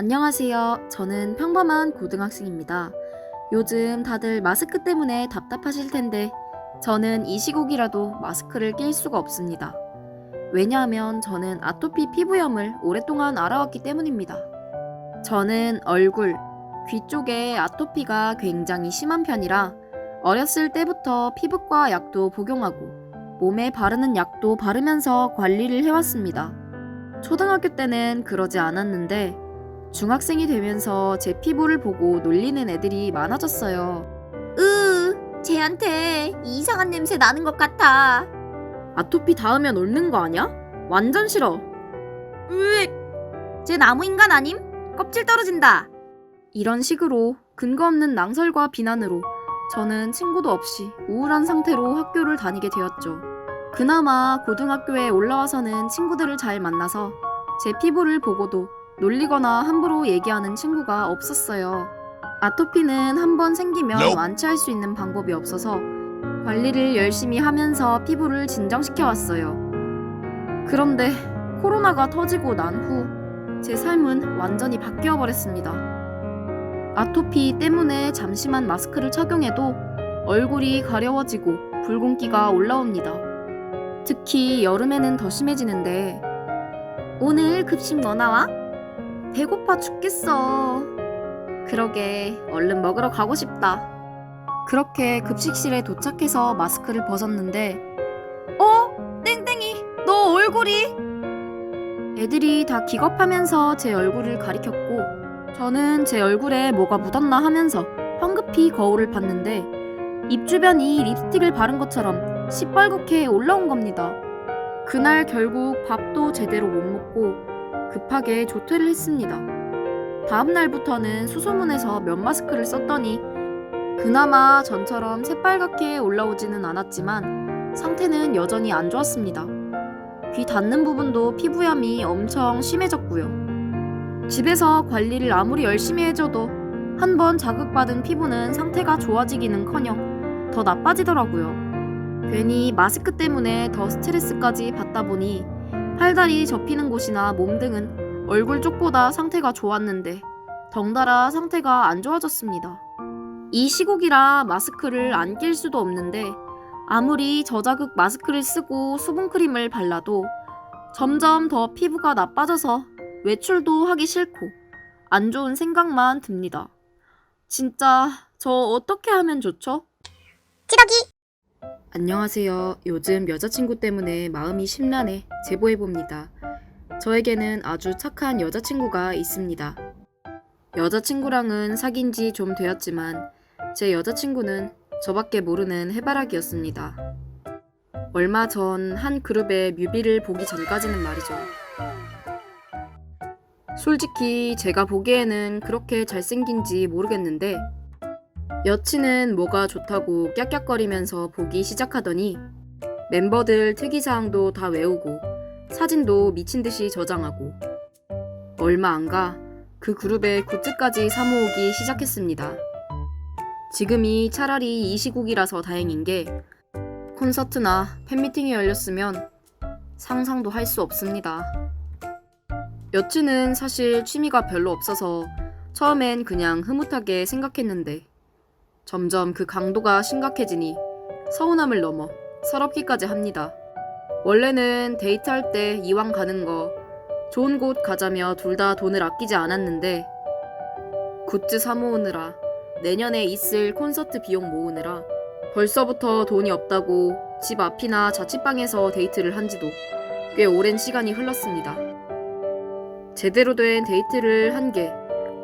안녕하세요. 저는 평범한 고등학생입니다. 요즘 다들 마스크 때문에 답답하실 텐데, 저는 이 시국이라도 마스크를 낄 수가 없습니다. 왜냐하면 저는 아토피 피부염을 오랫동안 알아왔기 때문입니다. 저는 얼굴, 귀 쪽에 아토피가 굉장히 심한 편이라 어렸을 때부터 피부과 약도 복용하고 몸에 바르는 약도 바르면서 관리를 해왔습니다. 초등학교 때는 그러지 않았는데 중학생이 되면서 제 피부를 보고 놀리는 애들이 많아졌어요. 으, 쟤한테 이상한 냄새 나는 것 같아. 아토피 닿으면 옳는 거 아니야? 완전 싫어. 으, 쟤 나무 인간 아님? 껍질 떨어진다. 이런 식으로 근거 없는 낭설과 비난으로 저는 친구도 없이 우울한 상태로 학교를 다니게 되었죠. 그나마 고등학교에 올라와서는 친구들을 잘 만나서 제 피부를 보고도 놀리거나 함부로 얘기하는 친구가 없었어요. 아토피는 한 번 생기면. 완치할 수 있는 방법이 없어서 관리를 열심히 하면서 피부를 진정시켜 왔어요. 그런데 코로나가 터지고 난 후 제 삶은 완전히 바뀌어 버렸습니다. 아토피 때문에 잠시만 마스크를 착용해도 얼굴이 가려워지고 붉은기가 올라옵니다. 특히 여름에는 더 심해지는데 오늘 급식 뭐 나와? 배고파 죽겠어. 그러게 얼른 먹으러 가고 싶다. 그렇게 급식실에 도착해서 마스크를 벗었는데 어? 땡땡이 너 얼굴이 애들이 다 기겁하면서 제 얼굴을 가리켰고 저는 제 얼굴에 뭐가 묻었나 하면서 황급히 거울을 봤는데 입 주변이 립스틱을 바른 것처럼 시뻘겋게 올라온 겁니다. 그날 결국 밥도 제대로 못 먹고 급하게 조퇴를 했습니다. 다음 날부터는 수소문해서 면 마스크를 썼더니 그나마 전처럼 새빨갛게 올라오지는 않았지만 상태는 여전히 안 좋았습니다. 귀 닿는 부분도 피부염이 엄청 심해졌고요. 집에서 관리를 아무리 열심히 해줘도 한 번 자극받은 피부는 상태가 좋아지기는 커녕 더 나빠지더라고요. 괜히 마스크 때문에 더 스트레스까지 받다 보니 팔다리 접히는 곳이나 몸 등은 얼굴 쪽보다 상태가 좋았는데 덩달아 상태가 안 좋아졌습니다. 이 시국이라 마스크를 안 낄 수도 없는데 아무리 저자극 마스크를 쓰고 수분크림을 발라도 점점 더 피부가 나빠져서 외출도 하기 싫고 안 좋은 생각만 듭니다. 진짜 저 어떻게 하면 좋죠? 찌덕이. 안녕하세요. 요즘 여자친구 때문에 마음이 심란해 제보해봅니다. 저에게는 아주 착한 여자친구가 있습니다. 여자친구랑은 사귄 지 좀 되었지만 제 여자친구는 저밖에 모르는 해바라기였습니다. 얼마 전 한 그룹의 뮤비를 보기 전까지는 말이죠. 솔직히 제가 보기에는 그렇게 잘생긴지 모르겠는데 여친은 뭐가 좋다고 깍깍거리면서 보기 시작하더니 멤버들 특이사항도 다 외우고 사진도 미친 듯이 저장하고 얼마 안 가 그 그룹의 굿즈까지 사모으기 시작했습니다. 지금이 차라리 이 시국이라서 다행인 게 콘서트나 팬미팅이 열렸으면 상상도 할 수 없습니다. 여친은 사실 취미가 별로 없어서 처음엔 그냥 흐뭇하게 생각했는데 점점 그 강도가 심각해지니 서운함을 넘어 서럽기까지 합니다. 원래는 데이트할 때 이왕 가는 거 좋은 곳 가자며 둘 다 돈을 아끼지 않았는데 굿즈 사모으느라 내년에 있을 콘서트 비용 모으느라 벌써부터 돈이 없다고 집 앞이나 자취방에서 데이트를 한 지도 꽤 오랜 시간이 흘렀습니다. 제대로 된 데이트를 한 게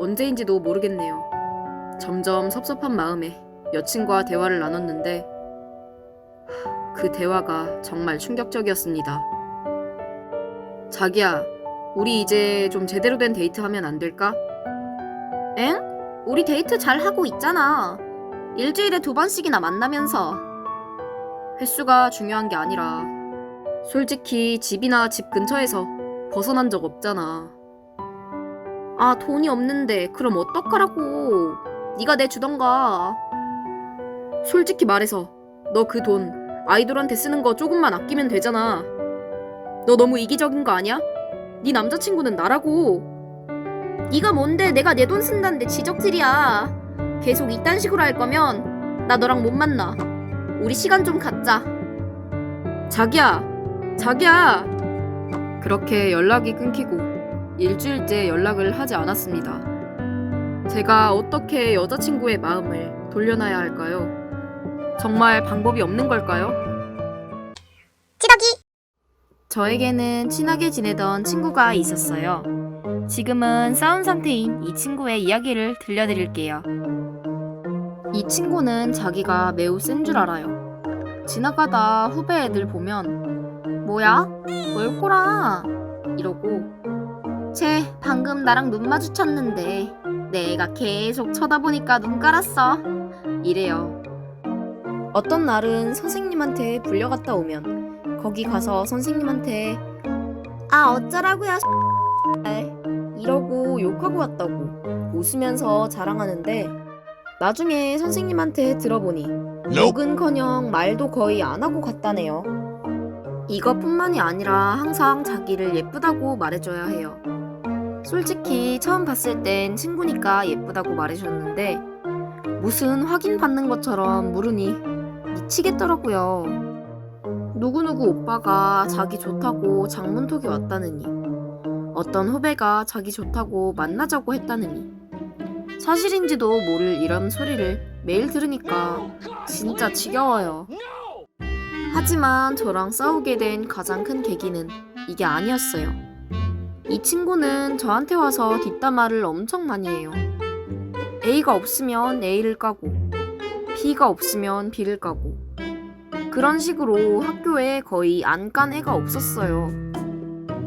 언제인지도 모르겠네요. 점점 섭섭한 마음에 여친과 대화를 나눴는데 하, 그 대화가 정말 충격적이었습니다. 자기야, 우리 이제 좀 제대로 된 데이트 하면 안 될까? 엥? 우리 데이트 잘 하고 있잖아. 일주일에 두 번씩이나 만나면서. 횟수가 중요한 게 아니라 솔직히 집이나 집 근처에서 벗어난 적 없잖아. 아, 돈이 없는데 그럼 어떡하라고. 네가 내 주던가. 솔직히 말해서 너 그 돈 아이돌한테 쓰는 거 조금만 아끼면 되잖아. 너 너무 이기적인 거 아니야? 네 남자친구는 나라고. 네가 뭔데 내가 내 돈 쓴다는데 지적질이야. 계속 이딴 식으로 할 거면 나 너랑 못 만나. 우리 시간 좀 갖자. 자기야, 자기야. 그렇게 연락이 끊기고 일주일째 연락을 하지 않았습니다. 제가 어떻게 여자친구의 마음을 돌려놔야 할까요? 정말 방법이 없는 걸까요? 저에게는 친하게 지내던 친구가 있었어요. 지금은 싸운 상태인 이 친구의 이야기를 들려드릴게요. 이 친구는 자기가 매우 센 줄 알아요. 지나가다 후배 애들 보면 뭐야? 뭘 꼬라? 이러고 쟤 방금 나랑 눈 마주쳤는데 내가 계속 쳐다보니까 눈 깔았어. 이래요. 어떤 날은 선생님한테 불려갔다 오면 거기 가서 선생님한테 아 어쩌라고요 이러고 욕하고 왔다고 웃으면서 자랑하는데 나중에 선생님한테 들어보니 욕은커녕 말도 거의 안 하고 갔다네요. 이것뿐만이 아니라 항상 자기를 예쁘다고 말해줘야 해요. 솔직히 처음 봤을 땐 친구니까 예쁘다고 말해줬는데 무슨 확인 받는 것처럼 물으니 미치겠더라고요. 누구누구 오빠가 자기 좋다고 장문톡이 왔다느니 어떤 후배가 자기 좋다고 만나자고 했다느니 사실인지도 모를 이런 소리를 매일 들으니까 진짜 지겨워요. 하지만 저랑 싸우게 된 가장 큰 계기는 이게 아니었어요. 이 친구는 저한테 와서 뒷담화를 엄청 많이 해요. A가 없으면 A를 까고, B가 없으면 B를 까고. 그런 식으로 학교에 거의 안 깐 애가 없었어요.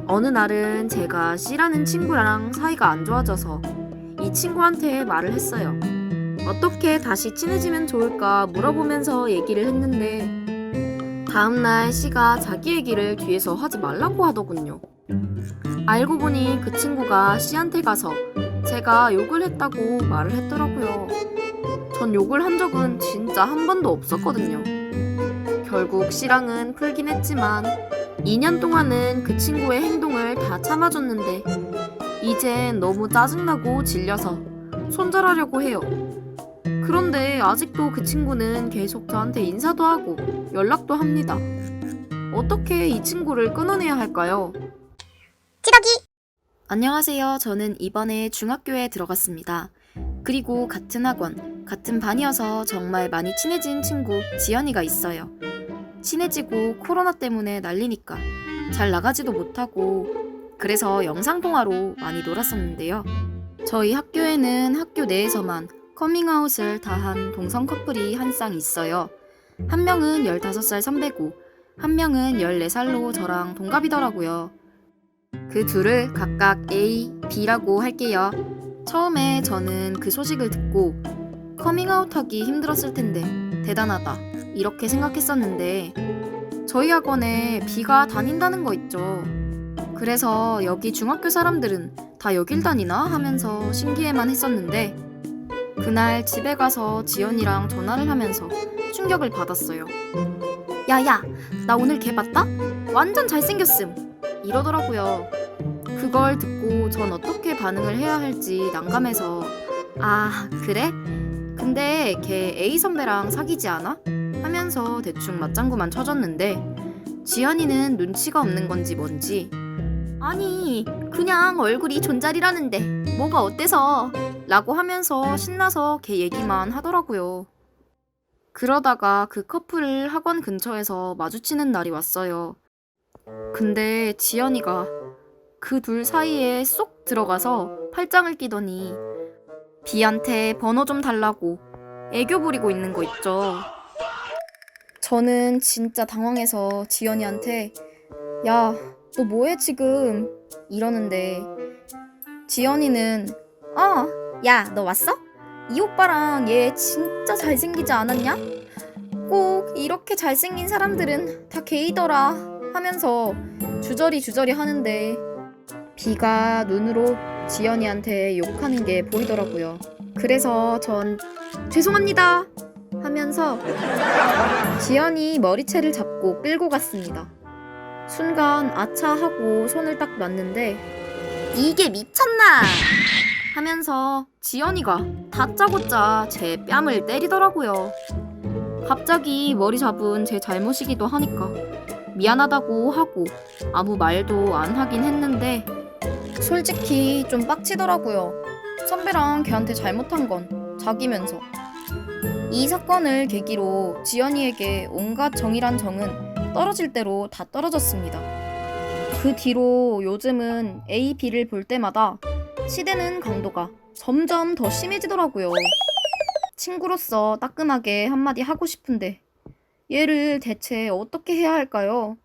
어느 날은 제가 C라는 친구랑 사이가 안 좋아져서 이 친구한테 말을 했어요. 어떻게 다시 친해지면 좋을까 물어보면서 얘기를 했는데 다음날 C가 자기 얘기를 뒤에서 하지 말라고 하더군요. 알고 보니 그 친구가 C한테 가서 제가 욕을 했다고 말을 했더라고요. 전 욕을 한 적은 진짜 한 번도 없었거든요. 결국 C랑은 풀긴 했지만 2년 동안은 그 친구의 행동을 다 참아줬는데 이젠 너무 짜증나고 질려서 손절하려고 해요. 그런데 아직도 그 친구는 계속 저한테 인사도 하고 연락도 합니다. 어떻게 이 친구를 끊어내야 할까요? 안녕하세요. 저는 이번에 중학교에 들어갔습니다. 그리고 같은 학원, 같은 반이어서 정말 많이 친해진 친구 지연이가 있어요. 친해지고 코로나 때문에 난리니까 잘 나가지도 못하고 그래서 영상통화로 많이 놀았었는데요. 저희 학교에는 학교 내에서만 커밍아웃을 다한 동성 커플이 한 쌍 있어요. 한 명은 15살 선배고 한 명은 14살로 저랑 동갑이더라고요. 그 둘을 각각 A, B라고 할게요. 처음에 저는 그 소식을 듣고 커밍아웃 하기 힘들었을 텐데 대단하다 이렇게 생각했었는데 저희 학원에 B가 다닌다는 거 있죠. 그래서 여기 중학교 사람들은 다 여길 다니나 하면서 신기해만 했었는데 그날 집에 가서 지연이랑 전화를 하면서 충격을 받았어요. 야야, 나 오늘 걔 봤다? 완전 잘생겼음. 이러더라고요. 그걸 듣고 전 어떻게 반응을 해야 할지 난감해서 아, 그래? 근데 걔 A 선배랑 사귀지 않아? 하면서 대충 맞장구만 쳐줬는데 지연이는 눈치가 없는 건지 뭔지 아니, 그냥 얼굴이 존잘이라는데 뭐가 어때서? 라고 하면서 신나서 걔 얘기만 하더라고요. 그러다가 그 커플을 학원 근처에서 마주치는 날이 왔어요. 근데 지연이가 그 둘 사이에 쏙 들어가서 팔짱을 끼더니 비한테 번호 좀 달라고 애교 부리고 있는 거 있죠. 저는 진짜 당황해서 지연이한테 야, 너 뭐해 지금? 이러는데 지연이는 어, 야, 너 왔어? 이 오빠랑 얘 진짜 잘생기지 않았냐? 꼭 이렇게 잘생긴 사람들은 다 게이더라 하면서 주저리 주저리 하는데 비가 눈으로 지연이한테 욕하는 게 보이더라고요. 그래서 전 죄송합니다 하면서 지연이 머리채를 잡고 끌고 갔습니다. 순간 아차 하고 손을 딱 놨는데 이게 미쳤나? 하면서 지연이가 다짜고짜 제 뺨을 때리더라고요. 갑자기 머리 잡은 제 잘못이기도 하니까 미안하다고 하고 아무 말도 안 하긴 했는데 솔직히 좀 빡치더라고요. 선배랑 걔한테 잘못한 건 자기면서. 이 사건을 계기로 지연이에게 온갖 정이란 정은 떨어질 대로 다 떨어졌습니다. 그 뒤로 요즘은 A, B를 볼 때마다 시대는 강도가 점점 더 심해지더라고요. 친구로서 따끔하게 한마디 하고 싶은데 얘를 대체 어떻게 해야 할까요?